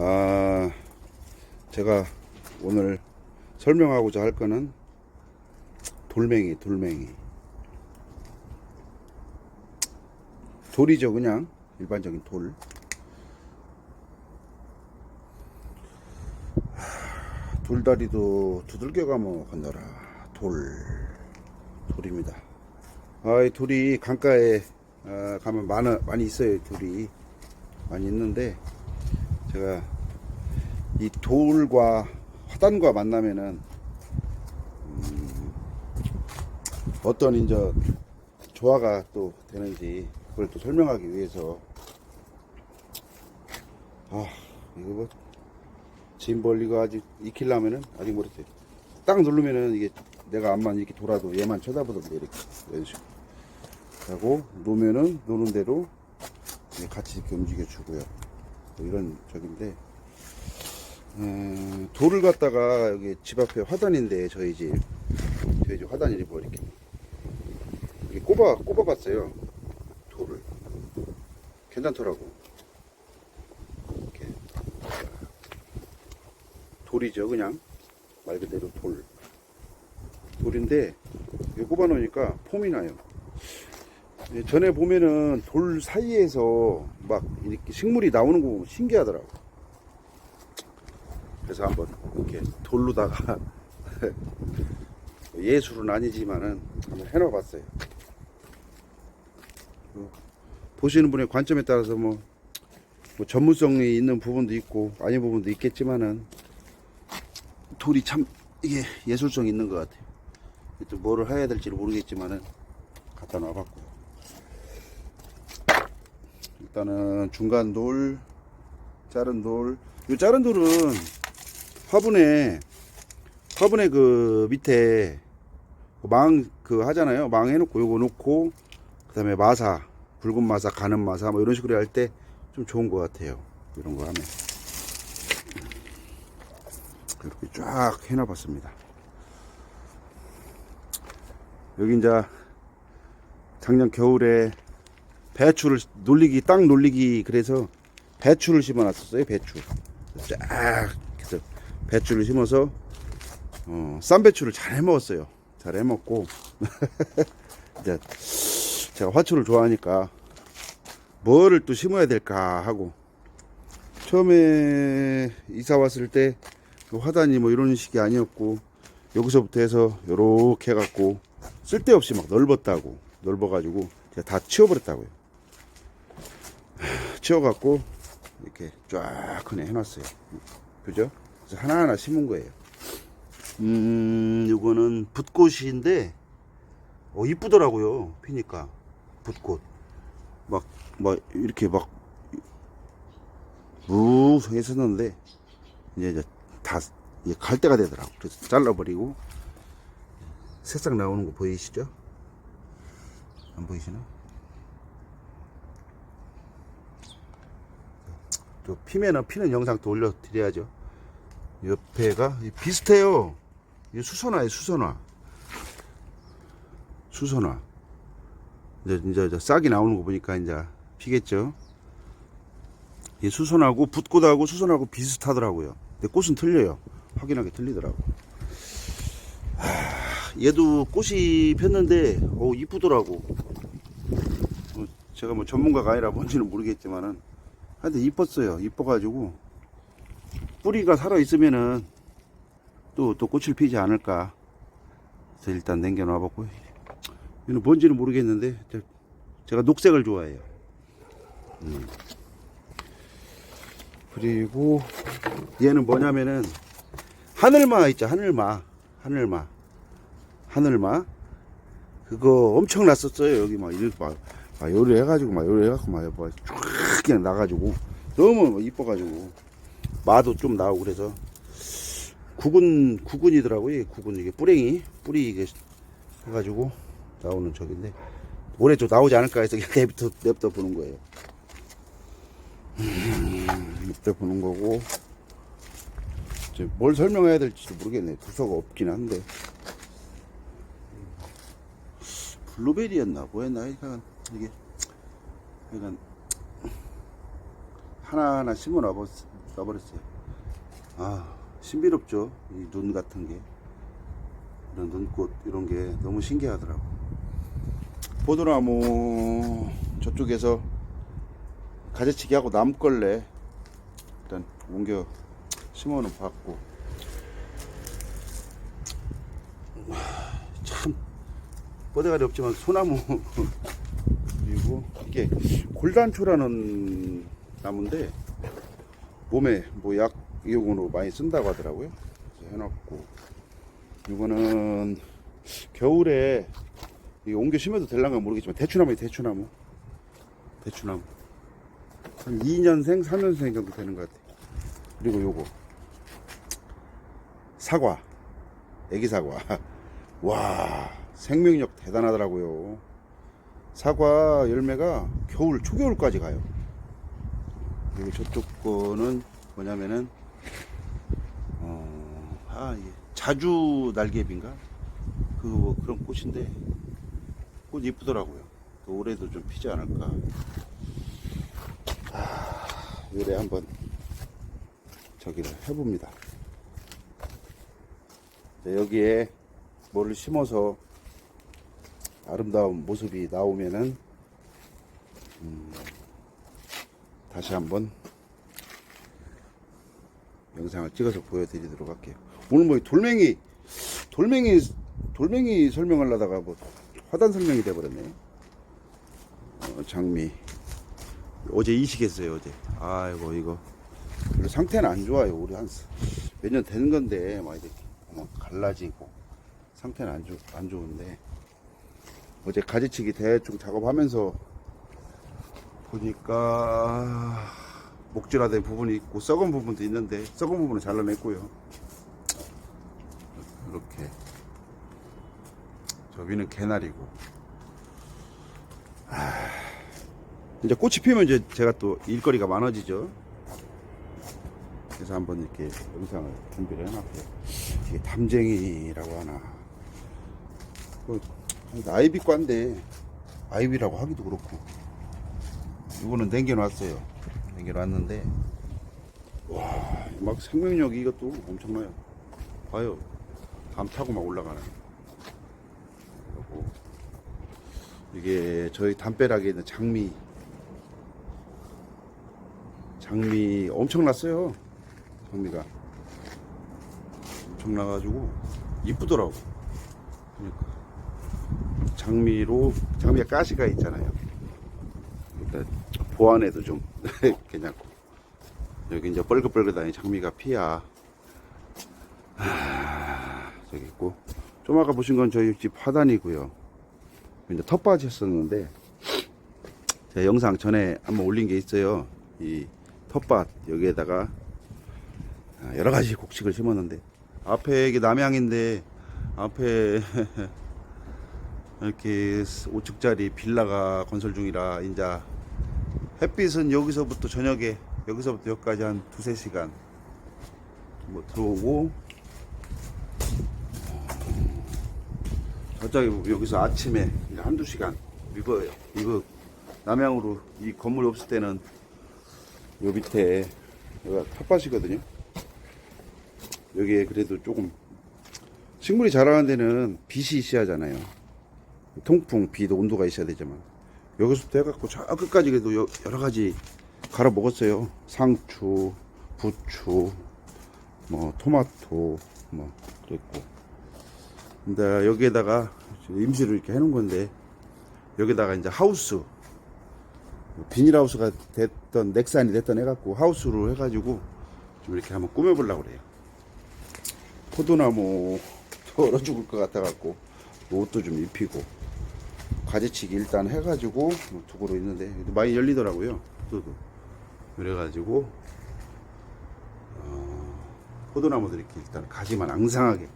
아, 제가 오늘 설명하고자 할 거는 돌멩이, 돌멩이. 돌이죠, 그냥. 일반적인 돌. 하, 돌다리도 두들겨 가면 건너라. 돌. 돌입니다. 아, 이 돌이 강가에 아, 가면 많아, 많이 있어요, 돌이. 많이 있는데, 제가 이 돌과 화단과 만나면은 음, 어떤 이제 조화가 또 되는지 그걸 또 설명하기 위해서. 아 이거 뭐 짐 벌리가 아직 익히려면은 아직 모르겠어요. 딱 누르면은 이게 내가 앞만 이렇게 돌아도 얘만 쳐다보던데 이렇게. 이런 식으로 하고 놓으면은 노는 대로 같이 이렇게 움직여 주고요 뭐 이런 적인데 음, 돌을 갖다가 여기 집 앞에 화단인데 저희 집 저희 집 화단이 뭐 이렇게. 이렇게 꼽아 꼽아봤어요 돌을. 괜찮더라고. 이렇게. 돌이죠 그냥. 말 그대로 돌. 돌인데 이거 꼽아 놓으니까 폼이 나요 예, 전에 보면은 돌 사이에서 막 이렇게 식물이 나오는 거 신기하더라고. 그래서 한번 이렇게 돌로다가 예술은 아니지만은 한번 해놔 봤어요. 뭐 보시는 분의 관점에 따라서 뭐, 뭐 전문성이 있는 부분도 있고 아닌 부분도 있겠지만은 돌이 참 이게 예술성이 있는 것 같아요. 또 뭐를 해야 될지 모르겠지만은 갖다 놔봤고요. 일단은 중간 돌, 자른 돌. 이 자른 돌은 화분에 화분에 그 밑에 망 그 하잖아요. 망 해놓고 요거 놓고 그다음에 마사, 붉은 마사, 가는 마사 뭐 이런 식으로 할 때 좀 좋은 것 같아요. 이런 거 하면 이렇게 쫙 해놔봤습니다. 여기 이제 작년 겨울에 배추를 놀리기 땅 놀리기 그래서 배추를 심어 놨었어요 배추. 쫙 해서 배추를 심어서 어, 쌈 배추를 잘 해먹었어요. 잘 해먹고. 이제 제가 화초를 좋아하니까 뭐를 또 심어야 될까 하고 처음에 이사 왔을 때그 화단이 뭐 이런 식이 아니었고 여기서부터 해서 요렇게 해갖고 쓸데없이 막 넓었다고 넓어가지고 제가 다 치워버렸다고요 치워갖고 이렇게 쫙 그냥 해놨어요. 그죠? 그래서 하나하나 심은 거예요. 음, 요거는 붓꽃인데, 어, 이쁘더라고요. 피니까. 붓꽃. 막, 막, 이렇게 막, 묵 했었는데, 이제, 이제 다, 이제 갈 때가 되더라고. 그래서 잘라버리고, 새싹 나오는 거 보이시죠? 안 보이시나? 또 피면은 피는 영상 또 올려드려야죠. 옆에가 비슷해요. 이 수선화예요, 수선화. 수선화. 이제, 이제, 이제 싹이 나오는 거 보니까 이제 피겠죠. 이 수선하고 붓꽃하고 수선하고 비슷하더라고요. 근데 꽃은 틀려요. 확연하게 틀리더라고. 하, 얘도 꽃이 폈는데, 어 이쁘더라고. 어, 제가 뭐 전문가가 아니라 뭔지는 모르겠지만은, 하여튼 이뻤어요. 이뻐가지고 뿌리가 살아 있으면은 또 또 꽃을 피지 않을까. 그래서 일단 남겨놔 봤고 이는 뭔지는 모르겠는데 저- 제가 녹색을 좋아해요. 음. 그리고 얘는 뭐냐면은 하늘마 있죠 하늘마 하늘마 하늘마 그거 엄청 났었어요 여기 막 이렇게 막, 막 요리 해가지고 막 요리 해갖고 막, 막쫙 그냥 나가지고 너무 이뻐가지고 마도 좀 나오고 그래서 구근 구근이더라고요. 구근 이게 뿌랭이 뿌리 이게 해가지고 나오는 적인데 올해 좀 나오지 않을까 해서 그냥 냅둬 냅둬 보는 거예요. 음, 냅둬 보는 거고 이제 뭘 설명해야 될지도 모르겠네. 부서가 없긴 한데. 블루베리였나? 뭐였나? 하여간 이게 하여간 하나하나 심어 써버렸어요. 아, 신비롭죠. 이 눈 같은 게. 이런 눈꽃, 이런 게 너무 신기하더라고. 포도나무 저쪽에서 가재치기 하고 남걸레 일단 옮겨 심어는 봤고. 참, 뻗대가리 없지만 소나무. 그리고 이게 골단초라는 나무인데 몸에 뭐 약 이용으로 많이 쓴다고 하더라고요. 해놨고 이거는 겨울에 이게 옮겨 심어도 될란가 모르겠지만 대추나무 대추나무 대추나무 한 2년생 3년생 정도 되는 것 같아요. 그리고 요거 사과 애기 사과 와 생명력 대단하더라고요. 사과 열매가 겨울 초겨울까지 가요. 그리고 저쪽 거는 뭐냐면은 어, 아 이게 자주 날개비인가 그거 뭐 그런 꽃인데 꽃 이쁘더라고요. 또 올해도 좀 피지 않을까. 아, 요래 한번 저기를 해봅니다. 자, 여기에 뭐를 심어서 아름다운 모습이 나오면은 음, 다시 한번 영상을 찍어서 보여드리도록 할게요. 오늘 뭐 돌멩이 돌멩이 돌멩이 설명하려다가 뭐 화단 설명이 돼버렸네. 어, 장미 어제 이식했어요 어제. 아이고 이거 별로 상태는 안 좋아요. 우리 한 몇년된 건데 막 이렇게 막 갈라지고 상태는 안, 좋, 안 좋은데 어제 가지치기 대충 작업하면서 보니까 목질화된 부분이 있고 썩은 부분도 있는데 썩은 부분은 잘라냈고요. 이렇게 저 위는 개나리고 아, 이제 꽃이 피면 이제 제가 또 일거리가 많아지죠. 그래서 한번 이렇게 영상을 준비를 해놨고요. 이게 담쟁이라고 하나. 그 아이비과인데 아이비라고 하기도 그렇고 이거는 남겨놨어요. 남겨놨는데 와 막 생명력이 이것도 엄청나요. 봐요. 담 타고 막 올라가네. 그리고 이게 저희 담벼락에 있는 장미 장미 엄청났어요. 장미가 엄청나가지고 이쁘더라고. 그러니까 장미로 장미가 가시가 있잖아요. 일단 보안에도 좀 괜찮고 여기 이제 뻘긋뻘긋하니 장미가 피야. 하, 저기 있고 좀 아까 보신 건 저희 집 화단이고요. 이제 텃밭이 었는데 제가 영상 전에 한번 올린 게 있어요. 이 텃밭 여기에다가 아, 여러 가지 곡식을 심었는데 앞에 이게 남양인데 앞에 이렇게 5층짜리 빌라가 건설 중이라 이제 햇빛은 여기서부터 저녁에 여기서부터 여기까지 한 두세 시간 뭐 들어오고 저쪽에 여기서 아침에 한두 시간 이거 이거 남양으로 이 건물이 없을 때는 요 밑에 여기가 텃밭이거든요. 여기에 그래도 조금 식물이 자라는 데는 빛이 있어야 하잖아요. 통풍, 빛, 온도가 있어야 되지만 여기서부터 해갖고 저 끝까지 그래도 여- 여러 가지 갈아 먹었어요. 상추, 부추, 뭐 토마토 뭐 그랬고. 근데 여기에다가 임시로 이렇게 해놓은 건데 여기다가 이제 하우스 비닐하우스가 됐던 넥산이 됐던 해갖고 하우스로 해가지고 좀 이렇게 한번 꾸며보려고 그래요. 포도나무 얼어 죽을 것 같아갖고 옷도 좀 입히고 가지치기 일단 해가지고 뭐 두고로 있는데 많이 열리더라고요 또도. 그래가지고 어, 포도나무들이 이렇게 일단 가지만 앙상하게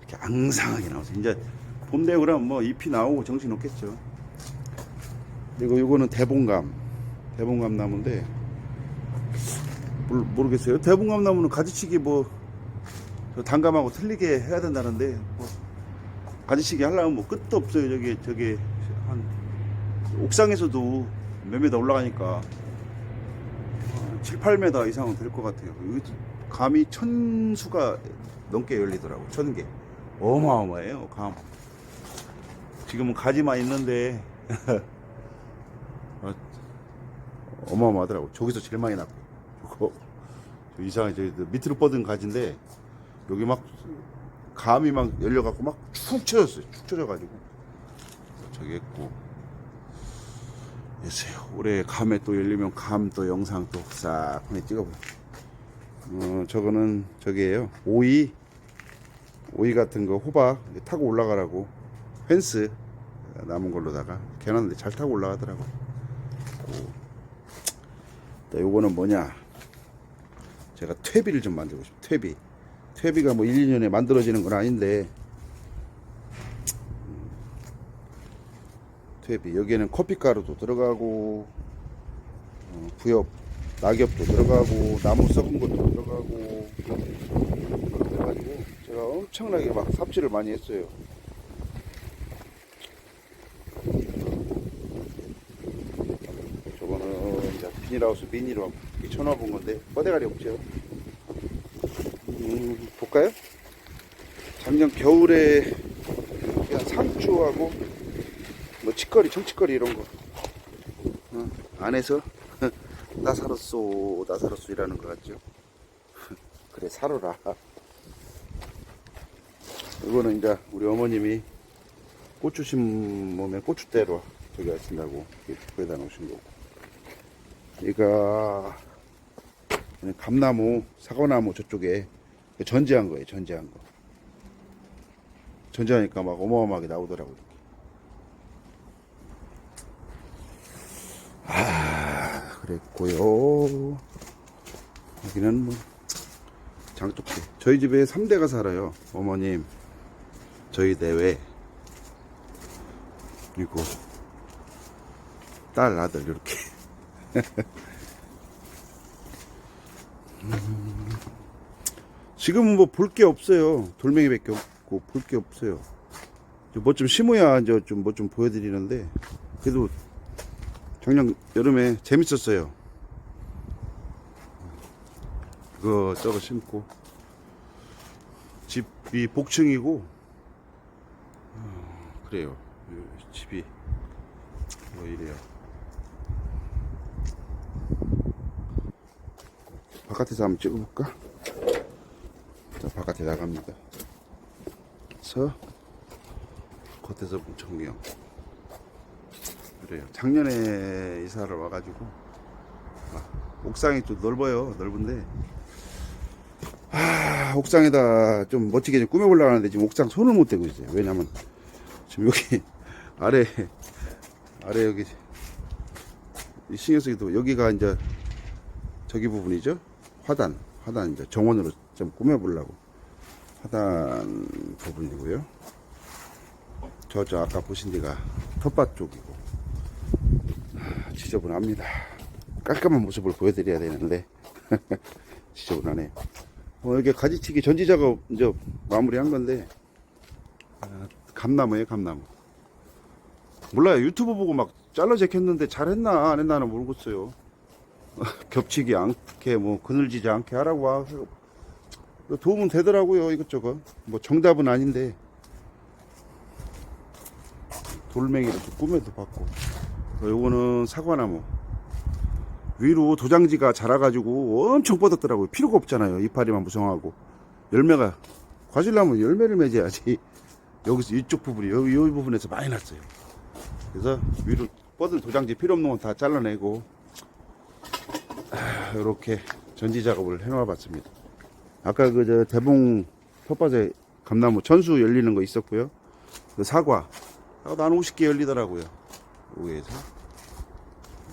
이렇게 앙상하게 나와서 이제 봄 되고 그러면 뭐 잎이 나오고 정신 없겠죠. 그리고 이거는 대봉감 대봉감 나무인데 모르- 모르겠어요. 대봉감 나무는 가지치기 뭐저 단감하고 틀리게 해야 된다는데 뭐 가지치기 하려면 뭐 끝도 없어요. 저기 저기 한 옥상에서도 몇 메다 올라가니까 어, 7, 8m 이상은 될 것 같아요. 감이 천 수가 넘게 열리더라고. 천 개. 어마어마해요, 감. 지금은 가지만 있는데, 어, 어마어마하더라고. 저기서 제일 많이 났고. 저거, 저 이상하게, 저 밑으로 뻗은 가지인데, 여기 막, 감이 막 열려갖고 막 축 쳐졌어요. 축 쳐져가지고. 했고. 글쎄요. 올해 감에 또 열리면 감 또 영상 또싹 한번 찍어봐요. 어, 저거는 저기에요. 오이. 오이 같은 거 호박 타고 올라가라고 펜스 남은 걸로다가 개놨는데 잘 타고 올라가더라고. 고. 또 요거는 뭐냐? 제가 퇴비를 좀 만들고 싶어요. 퇴비. 퇴비가 뭐 1, 2년에 만들어지는 건 아닌데 퇴비 여기에는 커피가루도 들어가고 어, 부엽 낙엽도 들어가고 나무 썩은 것도 들어가고 그래가지고 제가 엄청나게 막 삽질을 많이 했어요 저거는 이제 비닐하우스 미니로 쳐놔 본 건데 뻗대가리 없죠 음, 볼까요? 작년 겨울에 그냥 상추하고 뭐 치거리, 청치거리 이런 거 어, 안에서 나 살았소, 나 살았소 이라는 거 같죠? 그래 살아라. 이거는 이제 우리 어머님이 고추 심으면 고추대로 저기 하신다고 구해다 놓으신 거고. 이가 감나무, 사과나무 저쪽에 전지한 거예요, 전지한 거. 전지하니까 막 어마어마하게 나오더라고요. 그랬고요. 여기는 뭐, 장독대. 저희 집에 3대가 살아요. 어머님, 저희 내외, 그리고 딸, 아들, 이렇게. 지금은 뭐 볼 게 없어요. 돌멩이밖에 없고 볼 게 없어요. 뭐 좀 심어야 이제 좀 뭐 좀 보여드리는데 그래도 작년 여름에 재밌었어요. 그거 저거 심고 집이 복층이고 어, 그래요. 이 집이 뭐 이래요. 바깥에서 한번 찍어볼까? 자, 바깥에 나갑니다. 그래서 겉에서 무청경 그래요. 작년에 이사를 와가지고 아, 옥상이 좀 넓어요. 넓은데 아, 옥상에다 좀 멋지게 좀 꾸며보려고 하는데 지금 옥상 손을 못 대고 있어요. 왜냐면 지금 여기 아래 아래 여기 이 신경 쓰기도 여기가 이제 저기 부분이죠. 화단 화단 이제 정원으로 좀 꾸며보려고 하단 부분이고요. 저저 아까 보신 데가 텃밭 쪽이고 아, 지저분합니다. 깔끔한 모습을 보여드려야 되는데 지저분하네. 어, 이게 가지치기 전지 작업 이제 마무리한 건데 아, 감나무예요 감나무. 몰라요 유튜브 보고 막 잘라 제꼈는데 잘했나 안 했나는 모르겠어요. 겹치기 않게 뭐 그늘지지 않게 하라고 와 도움은 되더라고요 이것저것 뭐 정답은 아닌데 돌멩이로 좀 꾸며도 봤고 어, 요거는 사과나무 위로 도장지가 자라가지고 엄청 뻗었더라고요 필요가 없잖아요 이파리만 무성하고 열매가 과실나무 열매를 맺어야지 여기서 이쪽 부분이 여기, 여기 부분에서 많이 났어요 그래서 위로 뻗은 도장지 필요 없는 건 다 잘라내고 이렇게 전지 작업을 해놔 봤습니다. 아까 그 저 대봉 텃밭에 감나무 천수 열리는 거 있었고요. 그 사과 사과도 한 50개 열리더라고요. 여기에서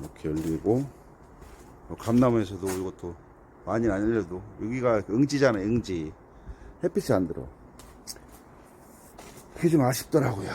이렇게 열리고 어, 감나무에서도 이것도 많이 안 열려도 여기가 응지잖아요. 응지 햇빛이 안 들어. 그게 좀 아쉽더라고요.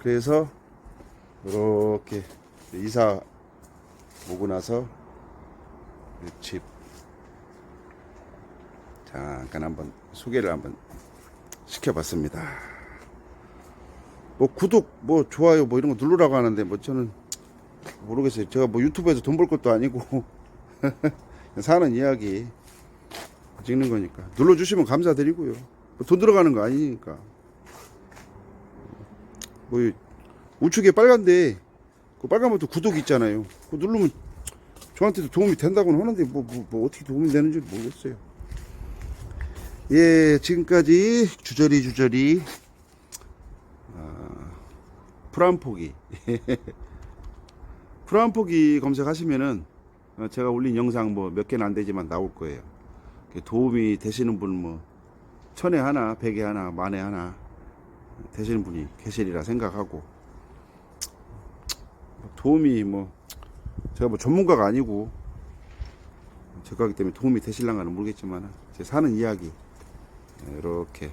그래서 이렇게 이사 오고 나서 집 잠깐 한번 소개를 한번 시켜봤습니다. 뭐 구독, 뭐 좋아요, 뭐 이런 거 누르라고 하는데 뭐 저는 모르겠어요. 제가 뭐 유튜브에서 돈 벌 것도 아니고 사는 이야기 찍는 거니까 눌러주시면 감사드리고요. 뭐 돈 들어가는 거 아니니까. 뭐 이- 우측에 빨간데 그 빨간 버튼 구독 있잖아요. 그거 누르면 저한테도 도움이 된다고는 하는데 뭐, 뭐, 뭐 어떻게 도움이 되는지 모르겠어요. 예, 지금까지 주저리 주저리 아, 프란포기 프란포기 검색하시면은 어, 제가 올린 영상 뭐 몇 개는 안 되지만 나올 거예요. 도움이 되시는 분 뭐 천에 하나, 백에 하나, 만에 하나 되시는 분이 계시리라 생각하고 도움이 뭐 제가 뭐 전문가가 아니고 제 거기 때문에 도움이 되실랑가는 모르겠지만 제 사는 이야기 이렇게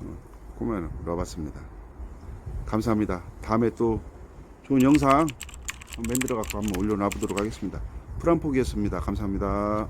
어, 꾸며 넣어봤습니다. 감사합니다. 다음에 또 좋은 영상 만들어 갖고 한번 올려놔 보도록 하겠습니다. 프란폭이었습니다. 감사합니다.